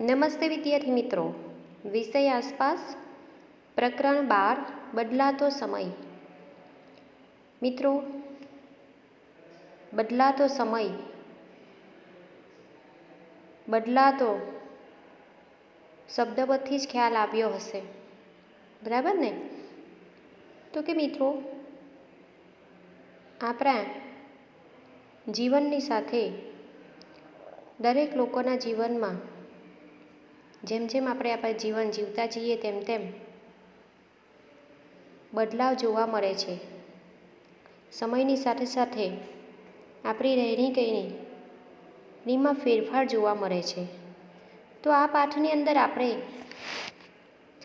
નમસ્તે વિદ્યાર્થી મિત્રો. વિષય આસપાસ પ્રકરણ બાર, બદલાતો સમય. મિત્રો, બદલાતો સમય. બદલાતો શબ્દ પરથી જ ખ્યાલ આવ્યો હશે. બરાબર ને? તો કે મિત્રો, આપણા જીવનની સાથે દરેક લોકોના જીવનમાં જેમ જેમ આપણે આપણા જીવન જીવતા જઈએ તેમ તેમ બદલાવ જોવા મળે છે. સમયની સાથે સાથે આપણી રહેણી કહેણીમાં ફેરફાર જોવા મળે છે. તો આ પાઠની અંદર આપણે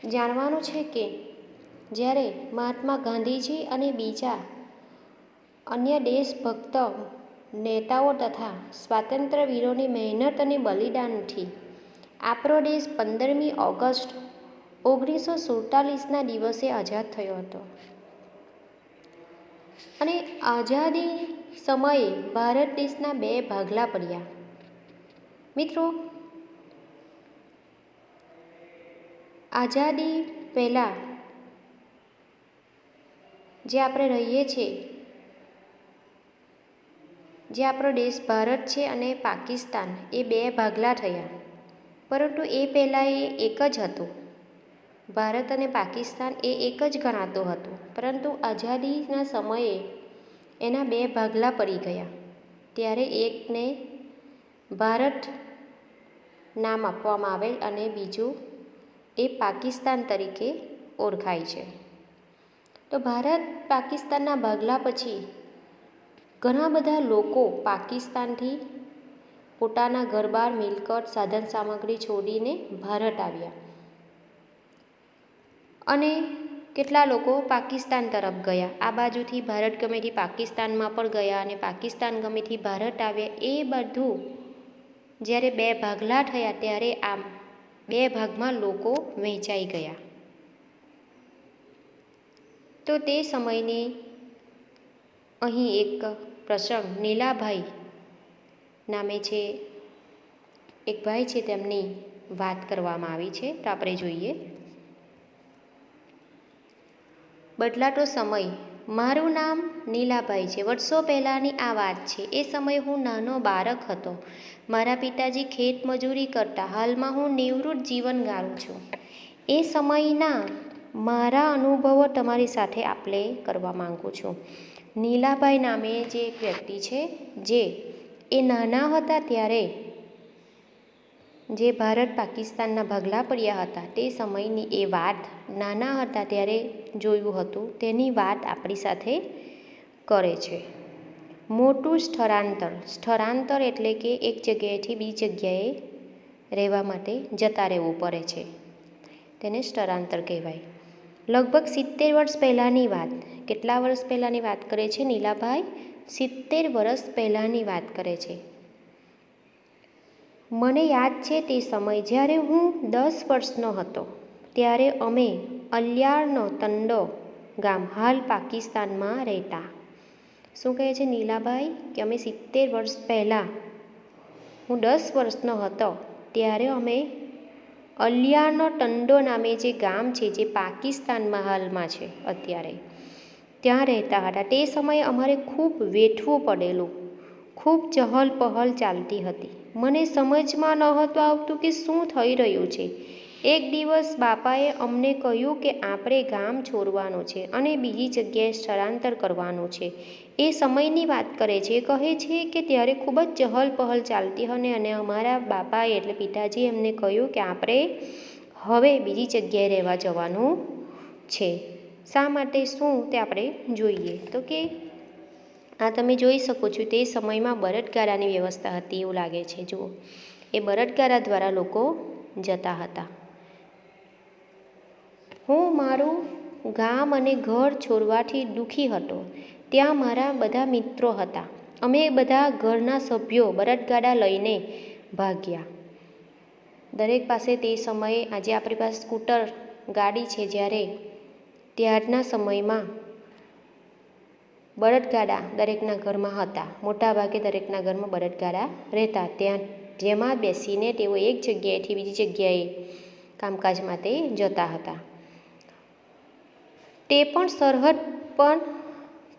જાણવાનું છે કે જ્યારે મહાત્મા ગાંધીજી અને બીજા અન્ય દેશભક્ત નેતાઓ તથા સ્વાતંત્ર્ય વીરોની મહેનત અને બલિદાનથી આપણો દેશ પંદરમી ઓગસ્ટ ઓગણીસો સુડતાલીસના દિવસે આઝાદ થયો હતો. અને આઝાદી સમયે ભારત દેશના બે ભાગલા પડ્યા. મિત્રો, આઝાદી પહેલાં જે આપણે રહીએ છીએ, જે આપણો દેશ ભારત છે અને પાકિસ્તાન, એ બે ભાગલા થયા. પરંતુ એ પહેલાં એ એક જ હતું. ભારત અને પાકિસ્તાન એ એક જ ગણાતું હતું, પરંતુ આઝાદીના સમયે એના બે ભાગલા પડી ગયા. ત્યારે એકને ભારત નામ આપવામાં આવેલ અને બીજું એ પાકિસ્તાન તરીકે ઓળખાય છે. તો ભારત પાકિસ્તાનના ભાગલા પછી ઘણા બધા લોકો પાકિસ્તાનથી પોતાના ઘરબાર, મિલકત સાધન સામગ્રી છોડીને ભારત આવ્યા. અને કેટલા લોકો પાકિસ્તાન તરફ ગયા. આ બાજુથી ભારત ગમેથી પાકિસ્તાનમાં પણ ગયા અને પાકિસ્તાન ગમેથી ભારત આવ્યા. એ બધું જ્યારે બે ભાગલા થયા ત્યારે આમ બે ભાગમાં લોકો વહેંચાઈ ગયા. તો તે સમયની અહીં એક પ્રસંગ નીલાભાઈ નામે છે. એક ભાઈ છે, તેમની વાત કરવામાં આવી છે. તો આપણે જોઈએ. બદલાતો સમય. મારું નામ નીલાભાઈ છે. વર્ષો પહેલાંની આ વાત છે. એ સમયે હું નાનો બાળક હતો. મારા પિતાજી ખેત મજૂરી કરતા. હાલમાં હું નિવૃત્ત જીવન ગાળું છું. એ સમયના મારા અનુભવો તમારી સાથે આપલે કરવા માગું છું. નીલાભાઈ નામે જે એક વ્યક્તિ છે, જે એ નાના હતા ત્યારે જે ભારત પાકિસ્તાનના ભાગલા પડ્યા હતા તે સમયની એ વાત નાના હતા ત્યારે જોયું હતું. તેની વાત આપણી સાથે કરે છે. મોટું સ્થળાંતર સ્થળાંતર એટલે કે એક જગ્યાએથી બીજી જગ્યાએ રહેવા માટે જતા રહેવું પડે છે. તેને સ્થળાંતર કહેવાય. લગભગ સિત્તેર વર્ષ પહેલાંની વાત, કેટલા વર્ષ પહેલાંની વાત કરે છે નીલાભાઈ? સિત્તેર વર્ષ પહેલાંની વાત કરે છે. મને યાદ છે તે સમય જ્યારે હું દસ વર્ષનો હતો, ત્યારે અમે અલિયાળનો તંડો ગામ હાલ પાકિસ્તાનમાં રહેતા. શું કહે છે નીલાભાઈ કે અમે સિત્તેર વર્ષ પહેલાં હું દસ વર્ષનો હતો, ત્યારે અમે અલિયાળનો ટંડો નામે જે ગામ છે, જે પાકિસ્તાનમાં હાલમાં છે અત્યારે? ત્યાં રહેતા હતા. તે સમયે અમારે ખૂબ વેઠવું પડેલું. ખૂબ ચહલ પહલ ચાલતી હતી. મને સમજમાં નહોતું આવતું કે શું થઈ રહ્યું છે. એક દિવસ બાપાએ અમને કહ્યું કે આપણે ગામ છોડવાનું છે અને બીજી જગ્યાએ સ્થળાંતર કરવાનું છે. એ સમયની વાત કરે છે. કહે છે કે ત્યારે ખૂબ જ ચહલ પહલ ચાલતી હતી અને અમારા બાપાએ એટલે પિતાજી એમને કહ્યું કે આપણે હવે બીજી જગ્યાએ રહેવા જવાનું છે. શા માટે શું તે આપણે જોઈએ? તો કે આ તમે જોઈ શકો છો તે સમયમાં બળદગાડાની વ્યવસ્થા હતી એવું લાગે છે. જુઓ, એ બળદગાડા દ્વારા લોકો જતા હતા. હું મારું ગામ અને ઘર છોડવાથી દુઃખી હતો. ત્યાં મારા બધા મિત્રો હતા. અમે બધા ઘરના સભ્યો બળદગાડા લઈને ભાગ્યા. દરેક પાસે તે સમયે આજે આપણી પાસે સ્કૂટર ગાડી છે જ્યારે ત્યારના સમયમાં બળદગાડા દરેકના ઘરમાં હતા. મોટાભાગે દરેકના ઘરમાં બળદગાડા રહેતા ત્યાં જેમાં બેસીને તેઓ એક જગ્યાએથી બીજી જગ્યાએ કામકાજ માટે જતા હતા. તે પણ સરહદ પણ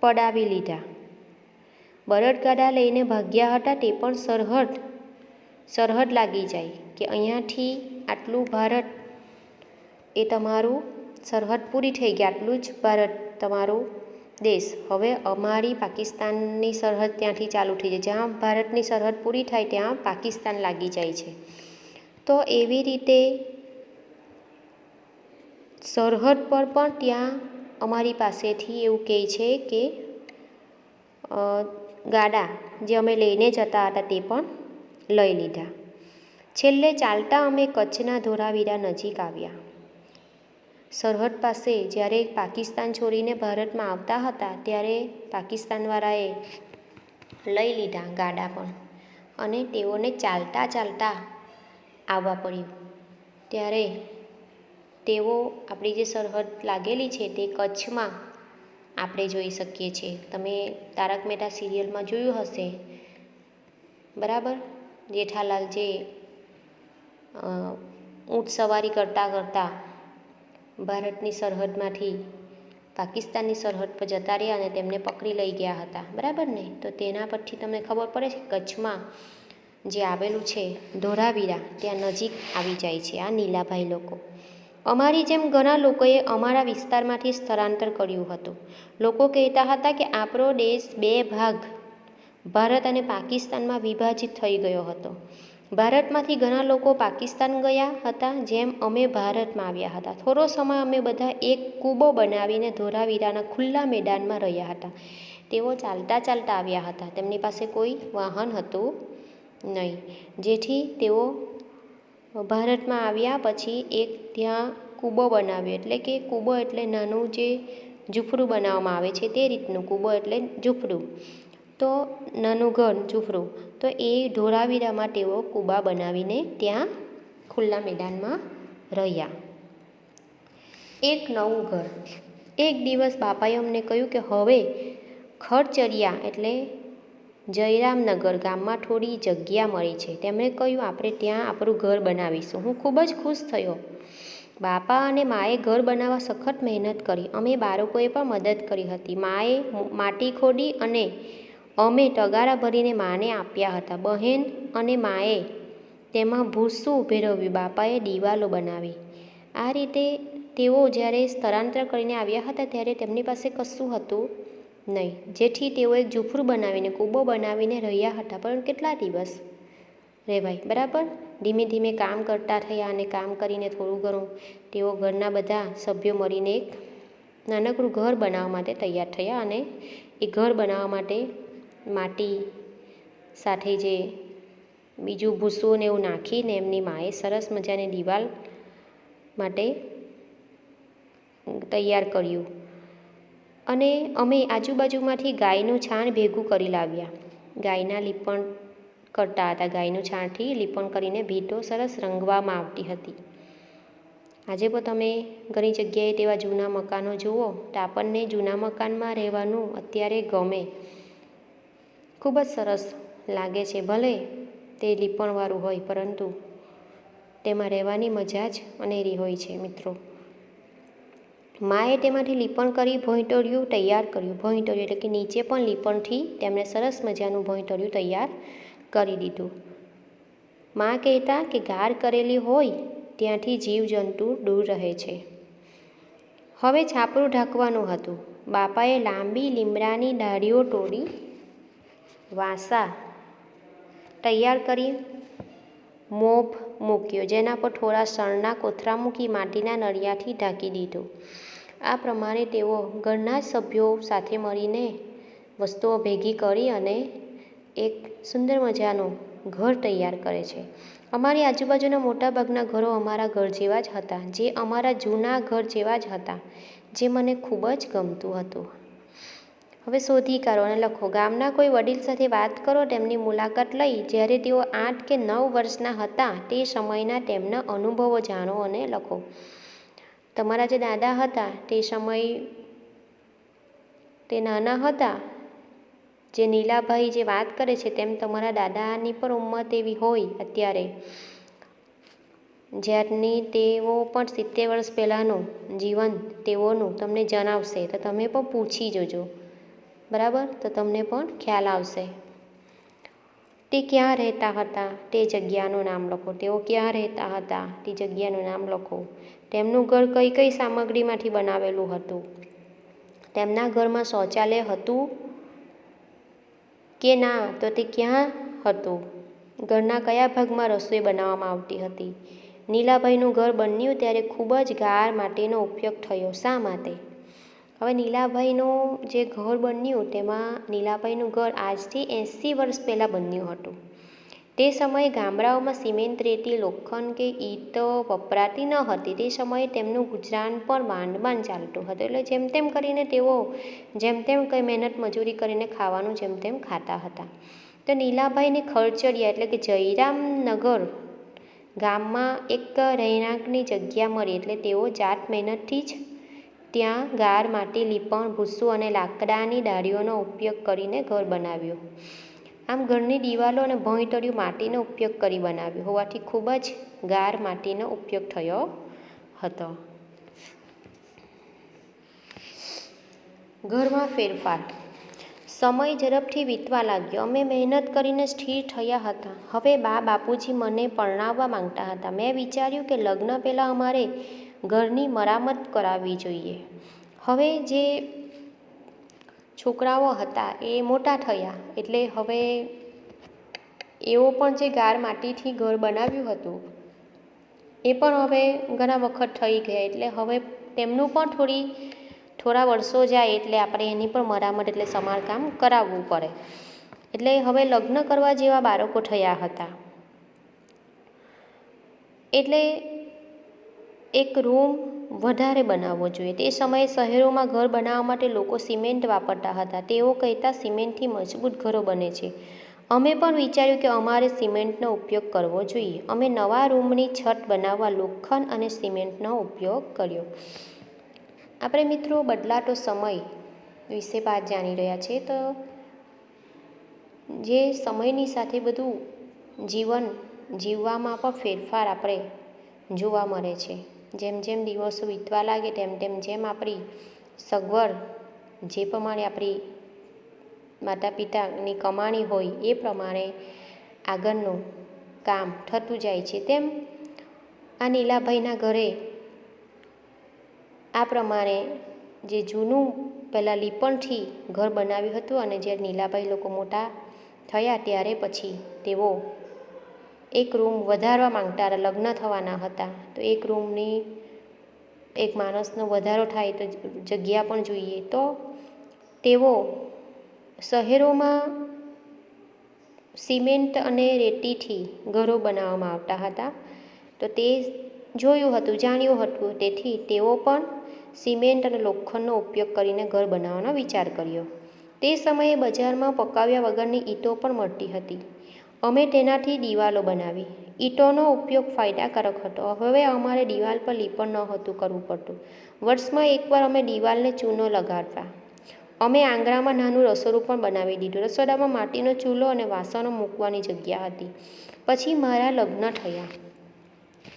પડાવી લીધા. બળદગાડા લઈને ભાગ્યા હતા તે પણ સરહદ સરહદ લાગી જાય કે અહીંયાથી આટલું ભારત એ તમારું સરહદ પૂરી થઈ ગઈ આટલું જ ભારત તમારો દેશ. હવે અમારી પાકિસ્તાનની સરહદ ત્યાંથી ચાલુ થઈ જાય. જ્યાં ભારતની સરહદ પૂરી થાય ત્યાં પાકિસ્તાન લાગી જાય છે. તો એવી રીતે સરહદ પર પણ ત્યાં અમારી પાસેથી એવું કહે છે કે ગાડા જે અમે લઈને જતા હતા તે પણ લઈ લીધા. છેલ્લે ચાલતા અમે કચ્છના ધોરાવીરા નજીક આવ્યા. સરહદ પાસે જ્યારે પાકિસ્તાન છોડીને ભારતમાં આવતા હતા ત્યારે પાકિસ્તાનવાળાએ લઈ લીધા ગાડા પણ અને તેઓને ચાલતા ચાલતા આવવા પડ્યું. ત્યારે તેઓ આપણી જે સરહદ લાગેલી છે તે કચ્છમાં આપણે જોઈ શકીએ છીએ. તમે તારક મહેતા સિરિયલમાં જોયું હશે. બરાબર? જેઠાલાલ જે ઊંટ સવારી કરતાં કરતાં ભારતની સરહદમાંથી પાકિસ્તાનની સરહદ પર જતા રહ્યા અને તેમને પકડી લઈ ગયા હતા. બરાબર ને? તો તેના પરથી તમને ખબર પડે છે, કચ્છમાં જે આવેલું છે ધોળાવીરા ત્યાં નજીક આવી જાય છે આ નીલાભાઈ લોકો. અમારી જેમ ઘણા લોકોએ અમારા વિસ્તારમાંથી સ્થળાંતર કર્યું હતું. લોકો કહેતા હતા કે આપણો દેશ બે ભાગ, ભારત અને પાકિસ્તાનમાં વિભાજિત થઈ ગયો હતો. ભારતમાંથી ઘણા લોકો પાકિસ્તાન ગયા હતા, જેમ અમે ભારતમાં આવ્યા હતા. થોડો સમય અમે બધા એક કૂબો બનાવીને ધોરાવીરાના ખુલ્લા મેદાનમાં રહ્યા હતા. તેઓ ચાલતા ચાલતા આવ્યા હતા. તેમની પાસે કોઈ વાહન હતું નહીં. જેથી તેઓ ભારતમાં આવ્યા પછી એક ત્યાં કૂબો બનાવ્યો. એટલે કે કૂબો એટલે નાનું જે ઝૂંપડું બનાવવામાં આવે છે તે રીતનું. કૂબો એટલે ઝૂંપડું તો નાનું ઘર ઝૂંપડું તો એ ધોળાવીરામાં તેઓ કૂબા બનાવીને ત્યાં ખુલ્લા મેદાનમાં રહ્યા. એક નવું ઘર. એક દિવસ બાપાએ અમને કહ્યું કે હવે ખરચરિયા એટલે જયરામનગર ગામમાં થોડી જગ્યા મળી છે. તેમણે કહ્યું, આપણે ત્યાં આપણું ઘર બનાવીશું. હું ખૂબ જ ખુશ થયો. બાપા અને માએ ઘર બનાવવા સખત મહેનત કરી. અમે બાળકોએ પણ મદદ કરી હતી. માએ માટી ખોદી અને અમે તગારા ભરીને માને આપ્યા હતા. બહેન અને માએ તેમાં ભૂસું ભેરવ્યું બાપાએ દિવાલો બનાવી. આ રીતે તેઓ જ્યારે સ્થળાંતર કરીને આવ્યા હતા ત્યારે તેમની પાસે કશું હતું નહીં. જેથી તેઓ એક ઝૂંપડું બનાવીને, કૂબો બનાવીને રહ્યા હતા. પણ કેટલા દિવસ રહેવાય? બરાબર? ધીમે ધીમે કામ કરતા થયા અને કામ કરીને થોડું ઘણું તેઓ ઘરના બધા સભ્યો મળીને એક નાનકડું ઘર બનાવવા માટે તૈયાર થયા અને એ ઘર બનાવવા માટે માટી સાથે જે બીજું ભૂસું ને એવું નાખીને એમની માએ સરસ મજાની દિવાલ માટે તૈયાર કર્યું. અને અમે આજુબાજુમાંથી ગાયનું છાણ ભેગું કરી લાવ્યા. ગાયના લીપણ કરતા હતા. ગાયનું છાણથી લીપણ કરીને ભીંટો સરસ રંગવામાં આવતી હતી. આજે પણ તમે ઘણી જગ્યાએ તેવા જૂના મકાનો જુઓ. તો આપણને જૂના મકાનમાં રહેવાનું અત્યારે ગમે. ખૂબ જ સરસ લાગે છે, ભલે તે લીપણવાળું હોય, પરંતુ તેમાં રહેવાની મજા જ અનેરી હોય છે, મિત્રો. માએ તેમાંથી લીપણ કરી, ભોંયતળિયું તૈયાર કર્યું. ભોંયટોરિયું એટલે કે નીચે પણ લીપણથી તેમણે સરસ મજાનું ભોંયટોરિયું તૈયાર કરી દીધું. મા કહેતા કે ગાર કરેલી હોય, ત્યાંથી જીવજંતુ દૂર રહે છે. હવે છાપરું ઢાંકવાનું હતું. બાપાએ લાંબી લીમડાની ડાળીઓ તોડી વાંસા. તૈયાર કરી મોભ મૂક્યો, જેના પર થોડા શણના કોથળા મૂકી માટીના નળિયાથી ઢાંકી દીધું. આ પ્રમાણે તેઓ ઘરના સભ્યો સાથે મળીને વસ્તુઓ ભેગી કરી અને એક સુંદર મજાનું ઘર તૈયાર કરે છે. અમારી આજુબાજુના મોટાભાગના ઘરો અમારા ઘર જેવા જ હતા, જે અમારા જૂના ઘર જેવા જ હતા, જે મને ખૂબ જ ગમતું હતું. હવે શોધી કાઢો અને લખો. ગામના કોઈ વડીલ સાથે વાત કરો, તેમની મુલાકાત લઈ. જ્યારે તેઓ આઠ કે નવ વર્ષના હતા, તે સમયના તેમના અનુભવો જાણો અને લખો. તમારા જે દાદા હતા, તે સમય, તે નાના હતા, જે નીલાભાઈ જે વાત કરે છે, તેમ તમારા દાદાની પણ ઉંમર એવી હોય અત્યારે. જ્યારની તેઓ પણ સિત્તેર વર્ષ પહેલાંનું જીવન તેઓનું તમને જણાવશે. તો તમે પણ પૂછી જોજો. બરાબર? તો તમને પણ ખ્યાલ આવશે. તે ક્યાં રહેતા હતા? તે જગ્યાનું નામ લખો. તેઓ ક્યાં રહેતા હતા? તે જગ્યાનું નામ લખો. તેમનું ઘર કઈ કઈ સામગ્રીમાંથી બનાવેલું હતું? તેમના ઘરમાં શૌચાલય હતું કે ના? તો તે ક્યાં હતું? ઘરના કયા ભાગમાં રસોઈ બનાવવામાં આવતી હતી? નીલાભાઈનું ઘર બન્યું ત્યારે ખૂબ જ ગાર માટીનો ઉપયોગ થયો. શા માટે? હવે નીલાભાઈનું જે ઘર બન્યું તેમાં નીલાભાઈનું ઘર આજથી એંસી વર્ષ પહેલાં બન્યું હતું. તે સમયે ગામડાઓમાં સિમેન્ટ, રેતી, લોખંડ કે ઈંટ વપરાતી ન હતી. તે સમયે તેમનું ગુજરાન પણ માંડ માંડ ચાલતું હતું. એટલે જેમ તેમ કરીને તેઓ જેમ તેમ કંઈ મહેનત મજૂરી કરીને ખાવાનું જેમ તેમ ખાતા હતા. તો નીલાભાઈને ખર્ચડિયા એટલે કે જયરામનગર ગામમાં એક રહેણાંકની જગ્યા મળી. એટલે તેઓ જાત મહેનતથી જ ત્યાં ગાર માટી લીપણ ભૂસું અને લાકડાની ડાળીઓનો ઉપયોગ કરીને ઘર બનાવ્યું. આમ ઘરની દિવાલો અને ભોંયતળિયું માટીનો ઉપયોગ કરી બનાવ્યું. હોવાથી ખૂબ જ ગાર માટીનો ઉપયોગ થયો હતો. ઘરમાં ફેરફાર. સમય ઝડપથી વીતવા લાગ્યો. અમે મહેનત કરીને સ્થિર થયા હતા. હવે બા બાપુજી મને પરણાવવા માંગતા હતા. મેં વિચાર્યું કે લગ્ન પહેલાં અમારે ઘરની મરામત કરાવવી જોઈએ. હવે જે છોકરાઓ હતા એ મોટા થયા, એટલે હવે એઓ પણ જે ગાર માટીથી ઘર બનાવ્યું હતું, એ પણ હવે ઘણા વખત થઈ ગયા, એટલે હવે તેમનું પણ થોડી, થોડા વર્ષો જાય એટલે આપણે એની પણ મરામત એટલે સમારકામ કરાવવું પડે. એટલે હવે લગ્ન કરવા જેવા બાળકો થયા હતા. એટલે એક રૂમ વધારે બનાવવો જોઈએ. તે સમયે શહેરોમાં ઘર બનાવવા માટે લોકો સિમેન્ટ વાપરતા હતા. તેઓ કહેતા, સિમેન્ટથી મજબૂત ઘરો બને છે. અમે પણ વિચાર્યું કે અમારે સિમેન્ટનો ઉપયોગ કરવો જોઈએ. અમે નવા રૂમની છત બનાવવા લોખંડ અને સિમેન્ટનો ઉપયોગ કર્યો. આપણે મિત્રો, બદલાતો સમય વિશે વાત જાણી રહ્યા છીએ. તો જે સમયની સાથે બધું જીવન જીવવામાં પણ ફેરફાર આપણે જોવા મળે છે. જેમ જેમ દિવસો વીતવા લાગે તેમ તેમ જેમ આપણી સગવડ જે પ્રમાણે આપણી માતા પિતાની કમાણી હોય એ પ્રમાણે આગળનું કામ થતું જાય છે, તેમ આ નીલાભાઈના ઘરે આ પ્રમાણે જે જૂનું પહેલાં લીપણથી ઘર બનાવ્યું હતું અને જ્યારે નીલાભાઈ લોકો મોટા થયા ત્યારે પછી તેઓ એક રૂમ વધારવા માંગતા લગ્ન થવાના હતા, તો એક રૂમની એક માણસનો વધારો થાય તો જગ્યા પણ જોઈએ. તો તેઓ શહેરોમાં સિમેન્ટ અને રેતીથી ઘરો બનાવવામાં આવતા હતા. તો તે જોયું હતું, જાણ્યું હતું, તેથી તેઓ પણ સિમેન્ટ અને લોખંડનો ઉપયોગ કરીને ઘર બનાવવાનો વિચાર કર્યો. તે સમયે બજારમાં પકાવ્યા વગરની ઈંટો પણ મળતી હતી. અમે તેનાથી દિવાલો બનાવી. ઈંટોનો ઉપયોગ ફાયદાકારક હતો. હવે અમારે દિવાલ પર લીપણ નહોતું કરવું પડતું. વર્ષમાં એકવાર અમે દિવાલને ચૂનો લગાડતા અમે આંગણામાં નાનું રસોડું પણ બનાવી દીધું. રસોડામાં માટીનો ચૂલો અને વાસણો મૂકવાની જગ્યા હતી. પછી મારા લગ્ન થયા.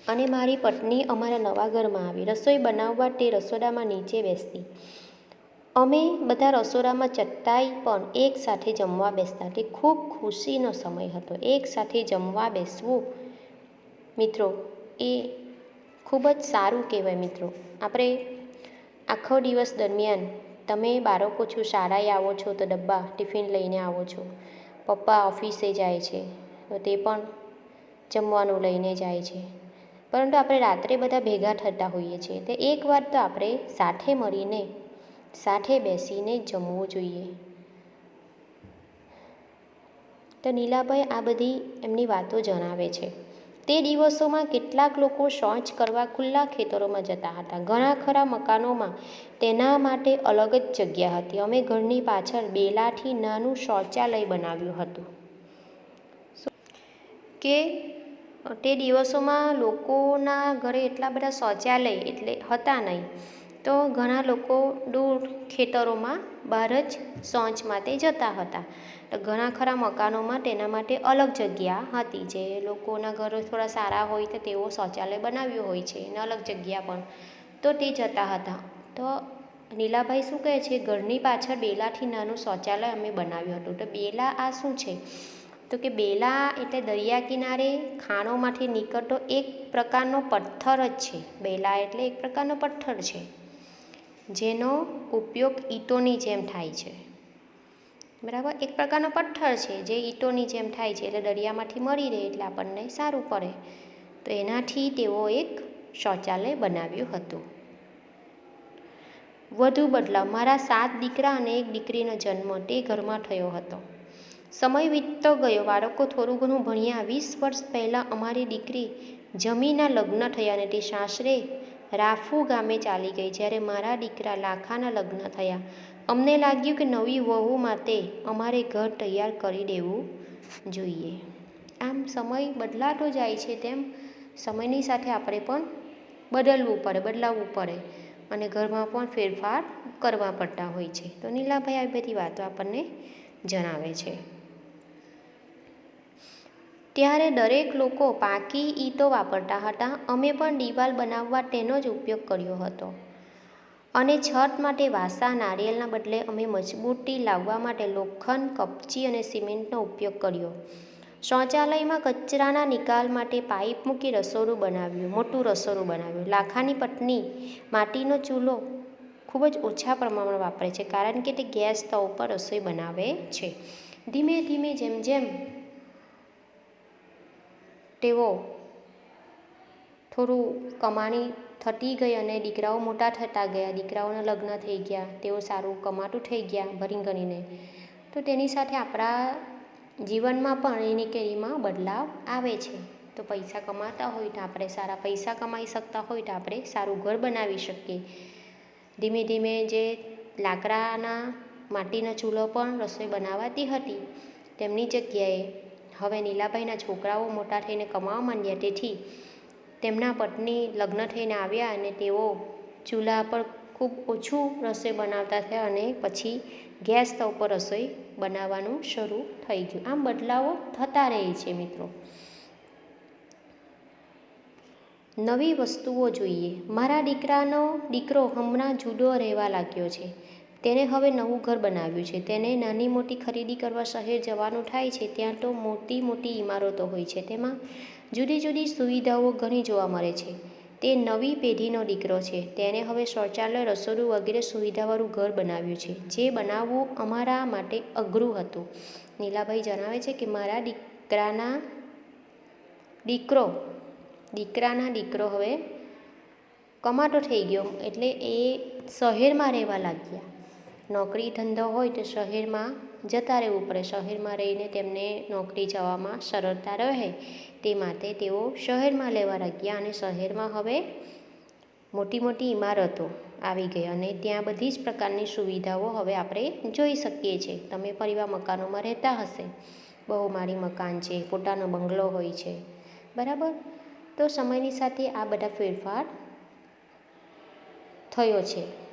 અને મારી પત્ની અમારા નવા ઘરમાં આવી. રસોઈ બનાવવા તે રસોડામાં નીચે બેસતી અમે બધા રસોડામાં ચટ્ટાઈ પણ એક સાથે જમવા બેસતા તે ખૂબ ખુશીનો સમય હતો. એક સાથે જમવા બેસવું, મિત્રો, એ ખૂબ જ સારું કહેવાય, મિત્રો. આપણે આખો દિવસ દરમિયાન તમે બાળકો છો, શાળાએ આવો છો, તો ડબ્બા, ટિફિન લઈને આવો છો. પપ્પા ઓફિસે જાય છે, તો તે પણ જમવાનું લઈને જાય છે. પરંતુ આપણે રાત્રે બધા ભેગા થતા હોઈએ છીએ. તે એકવાર તો આપણે સાથે મળીને સાથે બેસીને જમવું જોઈએ. તો નીલાભાઈ આ બધી એમની વાતો જણાવે છે. તે દિવસોમાં કેટલાક લોકો શૌચ કરવા ખુલ્લા ખેતરોમાં જતા હતા. ઘણા ખરા મકાનોમાં તેના માટે અલગ જ જગ્યા હતી. અમે ઘરની પાછળ બેલાથી નાનું શૌચાલય બનાવ્યું હતું. કે તે દિવસોમાં લોકોના ઘરે એટલા બધા શૌચાલય એટલે હતા નહીં. તો ઘણા લોકો દૂર ખેતરોમાં બહાર જ શૌચ માટે જતા હતા. તો ઘણા ખરા મકાનોમાં તેના માટે અલગ જગ્યા હતી જે લોકોના ઘરો થોડા સારા હોય તો તેઓ શૌચાલય બનાવ્યું હોય છે અને અલગ જગ્યા પણ. તો તે જતા હતા. તો નીલાભાઈ શું કહે છે? ઘરની પાછળ બેલાથી નાનું શૌચાલય અમે બનાવ્યું હતું. તો બેલા આ શું છે? તો કે બેલા એટલે દરિયા કિનારે ખાણોમાંથી નીકળતો એક પ્રકારનો પથ્થર જ છે. બેલા એટલે એક પ્રકારનો પથ્થર છે. જેનો ઉપયોગ ઈંટોની જેમ થાય છે. બરાબર? એક પ્રકારનો પથ્થર છે જે ઈંટોની જેમ થાય છે એટલે દરિયામાંથી મળી રહે એટલે આપણને સારું પડે. તો એનાથી તેઓ એક શૌચાલય બનાવ્યું હતું. વધુ બદલાવ. મારા સાત દીકરા અને એક દીકરીનો જન્મ તે ઘરમાં થયો હતો. સમય વીતતો ગયો. બાળકો થોડું ઘણું ભણ્યા. વીસ વર્ષ પહેલાં અમારી દીકરી જમીના લગ્ન થયા અને તે સાસરે રાફુ ગામે ચાલી ગઈ જ્યારે મારા દીકરા લાખાના લગ્ન થયા. અમને લાગ્યું કે નવી વહુ માટે અમારે ઘર તૈયાર કરી દેવું જોઈએ. આમ સમય બદલાતો જાય છે તેમ સમયની સાથે આપણે પણ બદલવું પડે, બદલાવવું પડે અને ઘરમાં પણ ફેરફાર કરવા પડતા હોય છે. તો નીલાભાઈ આ બધી વાતો આપણને જણાવે છે. ત્યારે દરેક લોકો પાકી ઈંટો વાપરતા હતા. અમે પણ દિવાલ બનાવવા તેનો જ ઉપયોગ કર્યો હતો. અને છત માટે વાસા નારિયેળના બદલે અમે મજબૂતી લાવવા માટે લોખંડ, કપચી અને સિમેન્ટનો ઉપયોગ કર્યો. શૌચાલયમાં કચરાના નિકાલ માટે પાઇપ મૂકી રસોડું બનાવ્યું, મોટું રસોડું બનાવ્યું. લાખાની પત્ની માટીનો ચૂલો ખૂબ જ ઓછા પ્રમાણમાં વાપરે છે, કારણ કે તે ગેસ સ્ટવ પર રસોઈ બનાવે છે. ધીમે ધીમે જેમ જેમ તેઓ થોડું કમાણી થતી ગઈ અને દીકરાઓ મોટા થતા ગયા. દીકરાઓના લગ્ન થઈ ગયા. તેઓ સારું કમાતું થઈ ગયા ભણી ગણીને. તો તેની સાથે આપણા જીવનમાં પણ એની કેરીમાં બદલાવ આવે છે. તો પૈસા કમાતા હોય તો આપણે સારા પૈસા કમાઈ શકતા હોય તો આપણે સારું ઘર બનાવી શકીએ. ધીમે ધીમે જે લાકડાના માટીના ચૂલો પણ રસોઈ બનાવાતી હતી, તેમની જગ્યાએ હવે નીલાભાઈના છોકરાઓ મોટા થઈને કમાવા માંડ્યા. તેથી તેમના પત્ની લગ્ન થઈને આવ્યા અને તેઓ ચૂલા પર ખૂબ ઓછું રસોઈ બનાવતા થયા અને પછી ગેસ સ્ટવ પર રસોઈ બનાવવાનું શરૂ થઈ ગયું. આમ બદલાવો થતા રહે છે મિત્રો. નવી વસ્તુઓ જોઈએ. મારા દીકરાનો દીકરો હમણાં જુદો રહેવા લાગ્યો છે. તેને હવે નવું ઘર બનાવ્યું છે. તેને નાની મોટી ખરીદી કરવા શહેર જવાનું થાય છે, ત્યાં તો મોટી મોટી ઇમારતો હોય છે. તેમાં જુદી જુદી સુવિધાઓ ઘણી જોવા મળે છે. તે નવી પેઢીનો દીકરો છે. તેણે હવે શૌચાલય, રસોડું વગેરે સુવિધાવાળું ઘર બનાવ્યું છે, જે બનાવવું અમારા માટે અઘરું હતું. નીલાભાઈ જણાવે છે કે મારા દીકરાના દીકરો દીકરાના દીકરો હવે કમાટો થઈ ગયો, એટલે એ શહેરમાં રહેવા લાગ્યા. નોકરી ધંધો હોય તો શહેરમાં જતા રહેવું પડે. શહેરમાં રહીને તેમને નોકરી જવામાં સરળતા રહે. તે માટે તેઓ શહેરમાં લેવા લાગ્યા અને શહેરમાં હવે મોટી મોટી ઇમારતો આવી ગઈ અને ત્યાં બધી જ પ્રકારની સુવિધાઓ હવે આપણે જોઈ શકીએ છીએ. તમે પરિવાર મકાનોમાં રહેતા હશે. બહુમાળી મકાન છે, પોતાનો બંગલો હોય છે. બરાબર? તો સમયની સાથે આ બધા ફેરફાર થયો છે.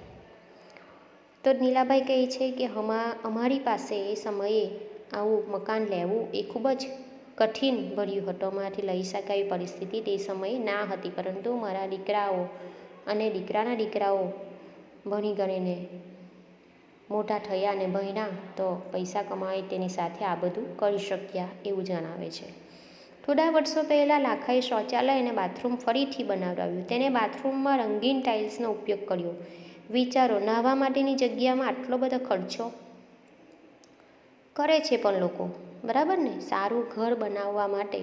તો નીલાભાઈ કહે છે કે હમા, અમારી પાસે એ સમયે આવું મકાન લેવું એ ખૂબ જ કઠિન ભર્યું હતું. અમારાથી લઈ શકાય એવી પરિસ્થિતિ તે સમયે ના હતી. પરંતુ મારા દીકરાઓ અને દીકરાના દીકરાઓ ભણી ગણીને મોટા થયા અને ભણ્યા તો પૈસા કમાય તેની સાથે આ બધું કરી શક્યા એવું જણાવે છે. થોડા વર્ષો પહેલાં લાખાએ શૌચાલય અને બાથરૂમ ફરીથી બનાવડાવ્યું. તેને બાથરૂમમાં રંગીન ટાઇલ્સનો ઉપયોગ કર્યો. વિચારો નાહવા માટેની જગ્યામાં આટલો બધો ખર્ચો કરે છે પણ લોકો, બરાબર ને? સારું ઘર બનાવવા માટે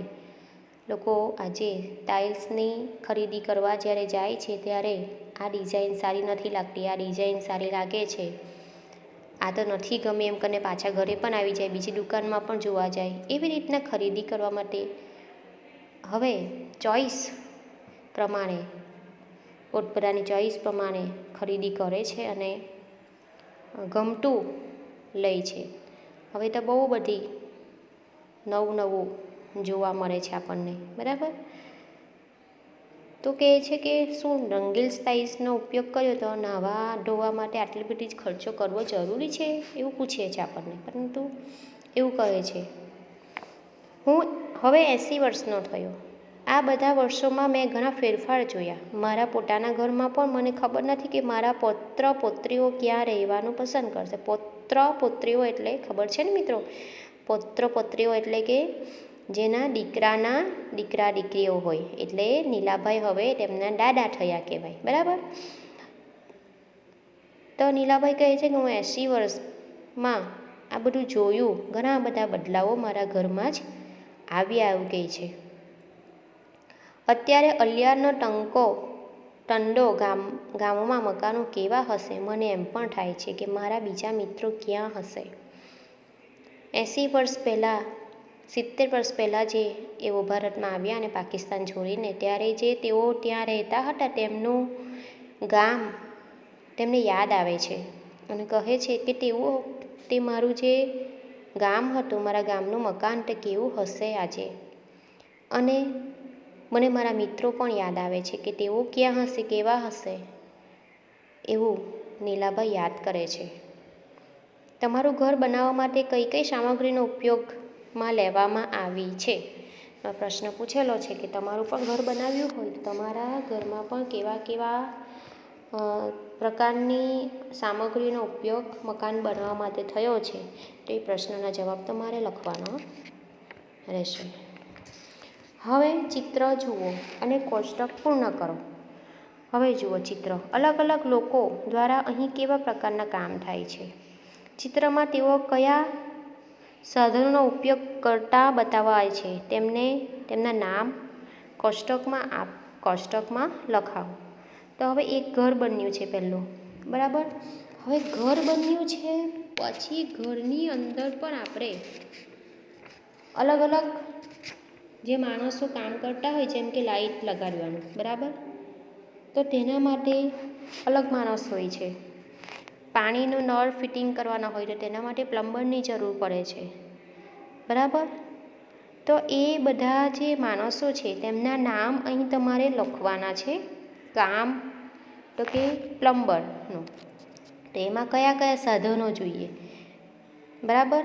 લોકો આજે ટાઇલ્સની ખરીદી કરવા જ્યારે જાય છે ત્યારે આ ડિઝાઇન સારી નથી લાગતી, આ ડિઝાઇન સારી લાગે છે. આ તો નથી ગમે એમ કરીને પાછા ઘરે પણ આવી જાય, બીજી દુકાનમાં પણ જોવા જાય. એવી રીતના ખરીદી કરવા માટે હવે ચોઈસ પ્રમાણે પોતપોતાની ચોઈસ પ્રમાણે ખરીદી કરે છે અને ગમતું લે છે. હવે તો બહુ બધી નવું નવું જોવા મળે છે આપણને, બરાબર? તો કહે છે કે શું રંગીલ સ્ટાઇલ્સનો ઉપયોગ કર્યો તો નાહવા ધોવા માટે આટલી બધી જ ખર્ચો કરવો જરૂરી છે? એવું પૂછે છે આપણને, પરંતુ એવું કહે છે. હું હવે એંસી વર્ષનો થયો. આ બધા વર્ષોમાં મેં ઘણા ફેરફાર જોયા. મારા પોતાના ઘરમાં પણ મને ખબર નથી કે મારા પૌત્ર પૌત્રીઓ ક્યાં રહેવાનું પસંદ કરશે. પૌત્ર પૌત્રીઓ એટલે ખબર છે ને મિત્રો? પૌત્ર પૌત્રીઓ એટલે કે જેના દીકરાના દીકરા દીકરીઓ હોય. એટલે નીલાભાઈ હવે તેમના દાદા થયા કહેવાય. બરાબર? તો નીલાભાઈ કહે છે કે હું એંસી વર્ષમાં આ બધું જોયું. ઘણા બધા બદલાવો મારા ઘરમાં જ આવ્યા એવું કહે છે. અત્યારે અલિયારનો ટંકો, ટંડો ગામ, ગામોમાં મકાનો કેવા હશે? મને એમ પણ થાય છે કે મારા બીજા મિત્રો ક્યાં હશે? એંસી વર્ષ પહેલાં, સિત્તેર વર્ષ પહેલાં જે એઓ ભારતમાં આવ્યા અને પાકિસ્તાન છોડીને, ત્યારે જે તેઓ ત્યાં રહેતા હતા, તેમનું ગામ તેમને યાદ આવે છે અને કહે છે કે તેઓ, તે મારું જે ગામ હતું, મારા ગામનું મકાન તે કેવું હશે આજે? અને મને મારા મિત્રો પણ યાદ આવે છે કે તેઓ ક્યાં હશે, કેવા હશે એવું નીલાભાઈ યાદ કરે છે. તમારું ઘર બનાવવા માટે કઈ કઈ સામગ્રીનો ઉપયોગમાં લેવામાં આવી છે? પ્રશ્ન પૂછેલો છે કે તમારું પણ ઘર બનાવ્યું હોય તો તમારા ઘરમાં પણ કેવા કેવા પ્રકારની સામગ્રીનો ઉપયોગ મકાન બનાવવા માટે થયો છે? તો પ્રશ્નના જવાબ તમારે લખવાનો રહેશે. હવે ચિત્ર જુઓ અને કોષ્ટક પૂર્ણ કરો. હવે જુઓ ચિત્ર. અલગ અલગ લોકો દ્વારા અહીં કેવા પ્રકારના કામ થાય છે? ચિત્રમાં તેઓ કયા સાધનોનો ઉપયોગ કરતા બતાવાય છે? તેમને તેમના નામ કોષ્ટકમાં આપ, કોષ્ટકમાં લખાવો. તો હવે એક ઘર બન્યું છે પહેલું. બરાબર? હવે ઘર બન્યું છે, પછી ઘરની અંદર પણ આપણે અલગ અલગ જે માણસો કામ કરતા હોય જેમ કે લાઈટ લગાડવાનું, બરાબર? તો તેના માટે અલગ માણસ હોય છે. પાણીનું નળ ફિટિંગ કરવાના હોય તો તેના માટે પ્લમ્બરની જરૂર પડે છે. બરાબર? તો એ બધા જે માણસો છે, તેમના નામ અહીં તમારે લખવાના છે. કામ તો કે પ્લમ્બરનું. તો એમાં કયા કયા સાધનો જોઈએ? બરાબર?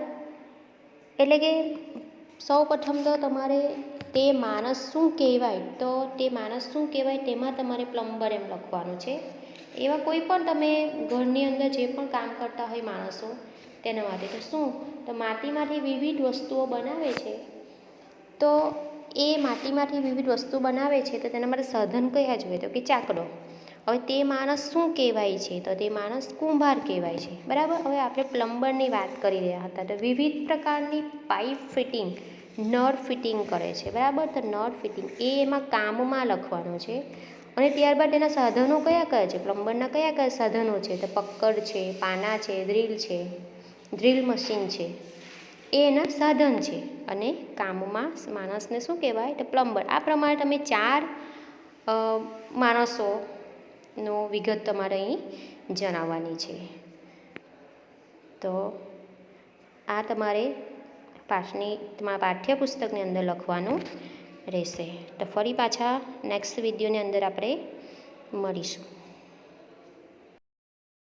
એટલે કે સૌ પ્રથમ તો તમારે તે માણસ શું કહેવાય? તો તે માણસ શું કહેવાય તેમાં તમારે પ્લમ્બર એમ લખવાનું છે. એવા કોઈ પણ તમે ઘરની અંદર જે પણ કામ કરતા હોય માણસો તેના માટે. તો શું? તો માટીમાંથી વિવિધ વસ્તુઓ બનાવે છે. તો એ માટીમાંથી વિવિધ વસ્તુ બનાવે છે તો તેના માટે સાધન કયા જોઈએ? તો કે ચાકડો. હવે તે માણસ શું કહેવાય છે? તો તે માણસ કુંભાર કહેવાય છે. બરાબર? હવે આપણે પ્લમ્બરની વાત કરી રહ્યા હતા. તો વિવિધ પ્રકારની પાઇપ ફિટિંગ નળ ફિટિંગ કરે છે. બરાબર? તો નળ ફિટિંગ એ એમાં કામમાં લખવાનું છે. અને ત્યારબાદ એના સાધનો કયા કયા છે? પ્લમ્બરના કયા કયા સાધનો છે? તો પક્કડ છે પાના છે ડ્રીલ છે ડ્રીલ મશીન છે. એ એના સાધન છે. અને કામમાં માણસને શું કહેવાય? તો પ્લમ્બર. આ પ્રમાણે તમે ચાર અ, માણસોનો વિગત તમારે અહીં જણાવવાની છે. તો આ તમારે પાઠની, તમારા પાઠ્યપુસ્તકની અંદર લખવાનું રહેશે. તો ફરી પાછા નેક્સ્ટ વિડીયોની અંદર આપણે મળીશું.